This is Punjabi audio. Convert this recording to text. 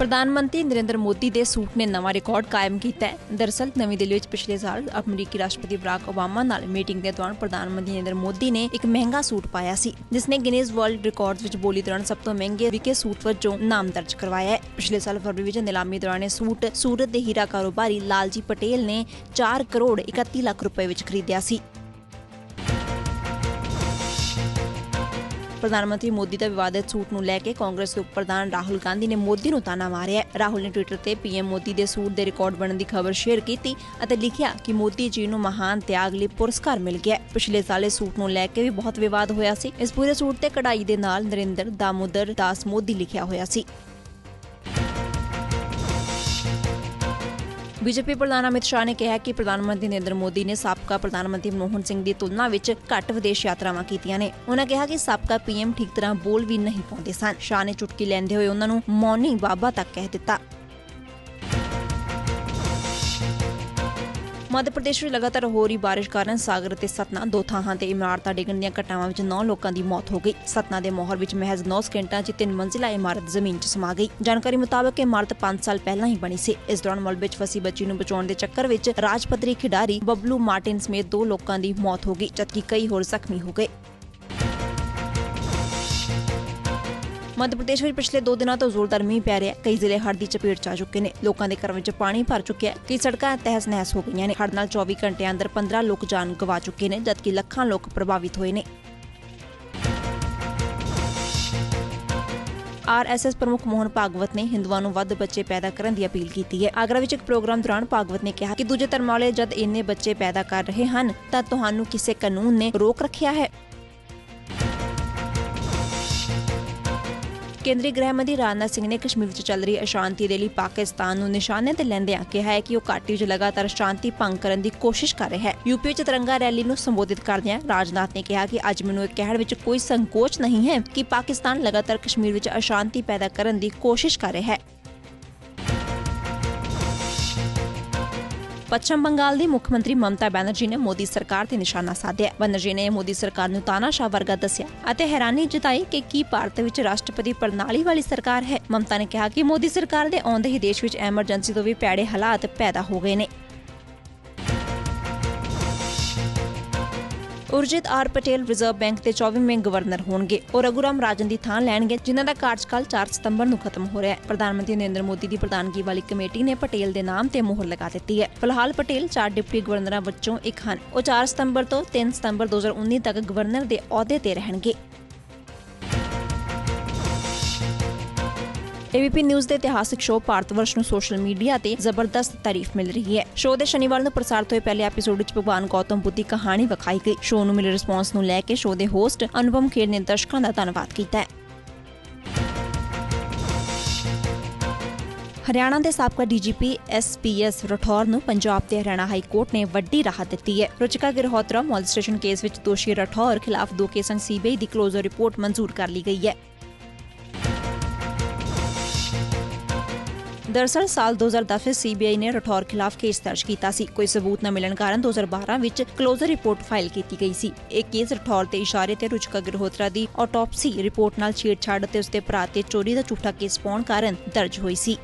ਪ੍ਰਧਾਨ ਮੰਤਰੀ ਨਰਿੰਦਰ ਮੋਦੀ ਦੇ ਸੂਟ ਨੇ ਨਵਾਂ ਰਿਕਾਰਡ ਕਾਇਮ ਕੀਤਾ ਹੈ। ਦਰਅਸਲ ਨਵੀਂ ਦਿੱਲੀ ਵਿੱਚ ਪਿਛਲੇ ਸਾਲ ਅਮਰੀਕੀ ਰਾਸ਼ਟਰਪਤੀ ਬਰਾਕ ਓਬਾਮਾ ਨਾਲ ਮੀਟਿੰਗ ਦੇ ਦੌਰਾਨ ਪ੍ਰਧਾਨ ਮੰਤਰੀ ਨਰਿੰਦਰ ਮੋਦੀ ਨੇ ਇੱਕ ਮਹਿੰਗਾ ਸੂਟ ਪਾਇਆ ਸੀ, ਜਿਸ ਨੇ ਗਿਨੀਜ਼ ਵਰਲਡ ਰਿਕਾਰਡਸ ਵਿੱਚ ਬੋਲੀ ਦੌਰਾਨ ਸਭ ਤੋਂ ਮਹਿੰਗੇ ਵਿਕੇ ਸੂਟ ਵਜੋਂ ਨਾਮ ਦਰਜ ਕਰਵਾਇਆ ਹੈ। ਪਿਛਲੇ ਸਾਲ ਫਰਵਰੀ ਵਿੱਚ ਨਿਲਾਮੀ ਦੌਰਾਨ ਇਹ ਸੂਟ ਸੂਰਤ ਦੇ ਹੀਰਾ ਕਾਰੋਬਾਰੀ ਲਾਲਜੀ ਪਟੇਲ ਨੇ 4 ਕਰੋੜ 31 ਲੱਖ ਰੁਪਏ ਵਿੱਚ ਖਰੀਦਿਆ ਸੀ। ਪ੍ਰਧਾਨ ਮੰਤਰੀ ਮੋਦੀ ਦਾ ਵਿਵਾਦਿਤ ਸੂਟ ਨੂੰ ਲੈ ਕੇ ਕਾਂਗਰਸ ਦੇ ਉਪ ਪ੍ਰਧਾਨ ਰਾਹੁਲ ਗਾਂਧੀ ਨੇ ਮੋਦੀ ਨੂੰ ਤਾਨਾ ਮਾਰਿਆ। ਰਾਹੁਲ ਨੇ ਟਵਿੱਟਰ ਤੇ ਪੀਐਮ ਮੋਦੀ ਦੇ ਸੂਟ ਦੇ ਰਿਕਾਰਡ ਬਣਨ ਦੀ ਖਬਰ ਸ਼ੇਅਰ ਕੀਤੀ ਅਤੇ ਲਿਖਿਆ ਕਿ ਮੋਦੀ ਜੀ ਨੂੰ ਮਹਾਨ ਤਿਆਗ ਲਈ ਪੁਰਸਕਾਰ ਮਿਲ ਗਿਆ। ਪਿਛਲੇ ਸਾਲ ਇਸ ਸੂਟ ਨੂੰ ਲੈ ਕੇ ਵੀ ਬਹੁਤ ਵਿਵਾਦ ਹੋਇਆ ਸੀ। ਇਸ ਪੂਰੇ ਸੂਟ ਤੇ ਕਢਾਈ ਦੇ ਨਾਲ ਨਰਿੰਦਰ, ਦਾਮੋਦਰ, ਦਾਸ ਮੋਦੀ ਲਿਖਿਆ ਹੋਇਆ ਸੀ। ਬੀਜੇਪੀ ਪ੍ਰਧਾਨ ਅਮਿਤ ਸ਼ਾਹ ਨੇ ਕਿਹਾ ਕਿ ਪ੍ਰਧਾਨ ਮੰਤਰੀ ਨਰਿੰਦਰ ਮੋਦੀ ਨੇ ਸਾਬਕਾ ਪ੍ਰਧਾਨ ਮੰਤਰੀ ਮਨਮੋਹਨ ਸਿੰਘ ਦੀ ਤੁਲਨਾ ਵਿੱਚ ਘੱਟ ਵਿਦੇਸ਼ ਯਾਤਰਾਵਾਂ ਕੀਤੀਆਂ ਨੇ। ਉਹਨਾਂ ਕਿਹਾ ਕਿ ਸਾਬਕਾ ਪੀਐਮ ਠੀਕ ਤਰ੍ਹਾਂ ਬੋਲ ਵੀ ਨਹੀਂ ਪਾਉਂਦੇ ਸਨ। ਸ਼ਾਹ ਨੇ ਚੁਟਕੀ ਲੈਂਦੇ ਹੋਏ ਉਹਨਾਂ ਨੂੰ ਮੌਨੀ ਬਾਬਾ ਤੱਕ ਕਹਿ ਦਿੱਤਾ। ਮੱਧ ਪ੍ਰਦੇਸ਼ ਵਿੱਚ ਲਗਾਤਾਰ ਹੋ ਰਹੀ ਬਾਰਿਸ਼ ਕਾਰਨ ਸਾਗਰ ਅਤੇ ਸਤਨਾ ਦੋ ਥਾਵਾਂ ਤੇ ਇਮਾਰਤਾਂ ਡਿੱਗਣ ਦੀਆਂ ਘਟਨਾਵਾਂ ਵਿੱਚ 9 ਲੋਕਾਂ ਦੀ ਮੌਤ ਹੋ ਗਈ। ਸਤਨਾ ਦੇ ਮੋਹਰ ਵਿੱਚ ਮਹਿਜ਼ 9 ਸਕਿੰਟਾਂ 'ਚ ਤਿੰਨ ਮੰਜ਼ਿਲਾ ਇਮਾਰਤ ਜ਼ਮੀਨ 'ਚ ਸਮਾ ਗਈ। ਜਾਣਕਾਰੀ ਮੁਤਾਬਕ ਇਮਾਰਤ 5 ਸਾਲ ਪਹਿਲਾਂ ਹੀ ਬਣੀ ਸੀ। ਇਸ ਦੌਰਾਨ ਮਲਬੇ 'ਚ ਫਸੀ ਬੱਚੀ ਨੂੰ ਬਚਾਉਣ ਦੇ ਚੱਕਰ ਵਿੱਚ ਰਾਜ ਪੱਧਰੀ ਖਿਡਾਰੀ ਬਬਲੂ ਮਾਰਟਿਨ ਸਮੇਤ ਦੋ ਲੋਕਾਂ ਦੀ ਮੌਤ ਹੋ ਗਈ, ਜਦਕਿ ਕਈ ਹੋਰ ਜ਼ਖਮੀ ਹੋ ਗਏ। ਮੱਧ ਪ੍ਰਦੇਸ਼ ਵਿੱਚ ਪਿਛਲੇ 2 ਦਿਨਾਂ ਤੋਂ ਜ਼ੋਰਦਾਰ ਮੀਂਹ ਪੈ ਰਿਹਾ ਕਈ ਜ਼ਿਲ੍ਹੇ ਹੜ੍ਹ ਦੀ ਚਪੇਟ 'ਚ ਆ ਚੁੱਕੇ ਨੇ। ਲੋਕਾਂ ਦੇ ਘਰਾਂ ਵਿੱਚ ਪਾਣੀ ਭਰ ਚੁੱਕਿਆ ਕਈ ਸੜਕਾਂ ਤਹਿਸ ਨਹਿਸ ਹੋ ਗਈਆਂ ਨੇ। ਹੜ੍ਹ ਨਾਲ 24 ਘੰਟਿਆਂ ਅੰਦਰ 15 ਲੋਕ ਜਾਨ ਗਵਾ ਚੁੱਕੇ ਨੇ, ਜਦਕਿ ਲੱਖਾਂ ਲੋਕ ਪ੍ਰਭਾਵਿਤ ਹੋਏ ਨੇ। ਆਰਐਸਐਸ ਪ੍ਰਮੁੱਖ ਮੋਹਨ ਭਾਗਵਤ ਨੇ ਹਿੰਦੂਆਂ ਨੂੰ ਵੱਧ ਬੱਚੇ ਪੈਦਾ ਕਰਨ ਦੀ ਅਪੀਲ ਕੀਤੀ ਹੈ। ਆਗਰਾ ਵਿੱਚ ਇੱਕ ਪ੍ਰੋਗਰਾਮ ਦੌਰਾਨ ਭਾਗਵਤ ਨੇ ਕਿਹਾ ਕਿ ਦੂਜੇ ਧਰਮਾਂ ਵਾਲੇ ਜਦ ਇੰਨੇ ਬੱਚੇ ਪੈਦਾ ਕਰ ਰਹੇ ਹਨ, ਤਾਂ ਤੁਹਾਨੂੰ ਕਿਸੇ ਕਾਨੂੰਨ ਨੇ ਰੋਕ ਰੱਖਿਆ ਹੈ। ਕੇਂਦਰੀ ਗ੍ਰਹਿ ਮੰਤਰੀ ਰਾਜਨਾਥ ਸਿੰਘ ਨੇ ਕਸ਼ਮੀਰ ਵਿੱਚ ਚੱਲ ਰਹੀ ਅਸ਼ਾਂਤੀ ਦੇ ਲਈ ਪਾਕਿਸਤਾਨ ਨੂੰ ਨਿਸ਼ਾਨੇ ਤੇ ਲੈਂਦਿਆਂ ਕਿਹਾ ਹੈ ਕਿ ਉਹ ਘਾਟੀ ਚ ਲਗਾਤਾਰ ਸ਼ਾਂਤੀ ਭੰਗ ਕਰਨ ਦੀ ਕੋਸ਼ਿਸ਼ ਕਰ ਰਿਹਾ ਹੈ। ਯੂਪੀ ਵਿੱਚ ਤਿਰੰਗਾ ਰੈਲੀ ਨੂੰ ਸੰਬੋਧਿਤ ਕਰਦਿਆਂ ਰਾਜਨਾਥ ਨੇ ਕਿਹਾ ਕਿ ਅੱਜ ਮੈਨੂੰ ਇਹ ਕਹਿਣ ਵਿੱਚ ਕੋਈ ਸੰਕੋਚ ਨਹੀਂ ਹੈ ਕਿ ਪਾਕਿਸਤਾਨ ਲਗਾਤਾਰ ਕਸ਼ਮੀਰ ਵਿੱਚ ਅਸ਼ਾਂਤੀ ਪੈਦਾ ਕਰਨ ਦੀ ਕੋਸ਼ਿਸ਼ ਕਰ ਰਿਹਾ ਹੈ। ਪੱਛਮ ਬੰਗਾਲ ਦੀ ਮੁੱਖ ਮੰਤਰੀ ਮਮਤਾ ਬੈਨਰਜੀ ਨੇ ਮੋਦੀ ਸਰਕਾਰ ਤੇ ਨਿਸ਼ਾਨਾ ਸਾਧਿਆ। ਬੈਨਰਜੀ ਨੇ ਮੋਦੀ ਸਰਕਾਰ ਨੂੰ ਤਾਨਾਸ਼ਾਹ ਵਰਗਾ ਦੱਸਿਆ ਅਤੇ ਹੈਰਾਨੀ ਜਤਾਈ ਕਿ ਕੀ ਭਾਰਤ ਵਿੱਚ ਰਾਸ਼ਟਰਪਤੀ ਪ੍ਰਣਾਲੀ ਵਾਲੀ ਸਰਕਾਰ ਹੈ। ਮਮਤਾ ਨੇ ਕਿਹਾ ਕਿ ਮੋਦੀ ਸਰਕਾਰ ਦੇ ਆਉਂਦੇ ਹੀ ਦੇਸ਼ ਵਿੱਚ ਐਮਰਜੈਂਸੀ ਤੋਂ ਵੀ ਪੈੜੇ ਹਾਲਾਤ ਪੈਦਾ ਹੋ ਗਏ ਨੇ। Urjit R Patel reserve bank ਦੇ 24ਵੇਂ ਗਵਰਨਰ ਹੋਣਗੇ ਉਹ ਰਘੁਰਾਮ ਰਾਜਨ ਦੀ ਥਾਂ ਲੈਣਗੇ, ਜਿਨ੍ਹਾਂ ਦਾ ਕਾਰਜਕਾਲ 4 ਸਤੰਬਰ ਨੂੰ ਖਤਮ ਹੋ ਰਿਹਾ ਹੈ। ਪ੍ਰਧਾਨ ਮੰਤਰੀ ਨਰਿੰਦਰ ਮੋਦੀ ਦੀ ਪ੍ਰਧਾਨਗੀ ਵਾਲੀ ਕਮੇਟੀ ਨੇ ਪਟੇਲ ਦੇ ਨਾਮ ਤੇ ਮੋਹਰ ਲਗਾ ਦਿੱਤੀ ਹੈ। ਫਿਲਹਾਲ ਪਟੇਲ ਚਾਰ ਡਿਪਟੀ ਗਵਰਨਰਾਂ ਵਿੱਚੋਂ ਇੱਕ ਹਨ। ਉਹ 4 ਸਤੰਬਰ ਤੋਂ 3 ਸਤੰਬਰ 2019 ਤੱਕ ਗਵਰਨਰ ਦੇ ਅਹੁਦੇ ਤੇ ਰਹਿਣਗੇ। ਏਬੀਪੀ ਨਿਊਜ਼ ਦੇ ਇਤਿਹਾਸਿਕ ਸ਼ੋਅ ਭਾਰਤ ਵਰਸ਼ ਨੂੰ ਸੋਸ਼ਲ ਮੀਡੀਆ ਤੇ ਜ਼ਬਰਦਸਤ ਤਾਰੀਫ ਮਿਲ ਰਹੀ ਹੈ। ਸ਼ੋਅ ਦੇ ਸ਼ਨੀਵਾਰ ਨੂੰ ਪ੍ਰਸਾਰਿਤ ਹੋਏ ਪਹਿਲੇ ਐਪੀਸੋਡ ਵਿੱਚ ਭਗਵਾਨ ਗੌਤਮ ਬੁੱਧ ਦੀ ਕਹਾਣੀ ਵਿਖਾਈ ਗਈ। ਸ਼ੋਅ ਨੂੰ ਮਿਲੇ ਰਿਸਪੌਂਸ ਨੂੰ ਲੈ ਕੇ ਸ਼ੋਅ ਦੇ ਹੋਸਟ ਅਨੁਪਮ ਖੇਰ ਨੇ ਦਰਸ਼ਕਾਂ ਦਾ ਧੰਨਵਾਦ ਕੀਤਾ ਹੈ। ਹਰਿਆਣਾ ਦੇ ਸਾਬਕਾ ਡੀਜੀਪੀ ਐਸਪੀਐਸ ਰਠੌਰ ਨੂੰ ਪੰਜਾਬ ਤੇ ਹਰਿਆਣਾ ਹਾਈ ਕੋਰਟ ਨੇ ਵੱਡੀ ਰਾਹਤ ਦਿੱਤੀ ਹੈ। ਰੁਚਿਕਾ ਗਿਰਹੋਤਰਾ ਮੋਲਸਟੇਸ਼ਨ ਕੇਸ ਵਿੱਚ ਦੋਸ਼ੀ ਰਠੌਰ ਖਿਲਾਫ ਦੋ ਕੇਸਾਂ ਸੀਬੀਆਈ ਦੀ ਕਲੋਜ਼ਰ ਰਿਪੋਰਟ ਮਨਜ਼ੂਰ ਕਰ ਲਈ ਗਈ ਹੈ। ਦਰਅਸਲ ਸਾਲ 2010 ਵਿੱਚ ਸੀਬੀਆਈ ਨੇ ਰਠੌਰ ਖਿਲਾਫ ਕੇਸ ਦਰਜ ਕੀਤਾ ਸੀ। ਕੋਈ ਸਬੂਤ ਨਾ ਮਿਲਣ ਕਾਰਨ 2012 ਵਿੱਚ ਕਲੋਜ਼ਰ ਰਿਪੋਰਟ ਫਾਈਲ ਕੀਤੀ ਗਈ ਸੀ। ਇਹ ਕੇਸ ਰਠੌਰ ਤੇ ਇਸ਼ਾਰੇ ਤੇ ਰੁਚਕਾ ਗਿਰਹੋਤਰਾ ਦੀ ਆਟੋਪਸੀ ਰਿਪੋਰਟ ਨਾਲ ਛੇੜਛਾੜ ਅਤੇ ਉਸਦੇ ਭਰਾ ਤੇ ਚੋਰੀ ਦਾ ਝੂਠਾ ਕੇਸ ਪਾਉਣ ਕਾਰਨ ਦਰਜ ਹੋਈ ਸੀ।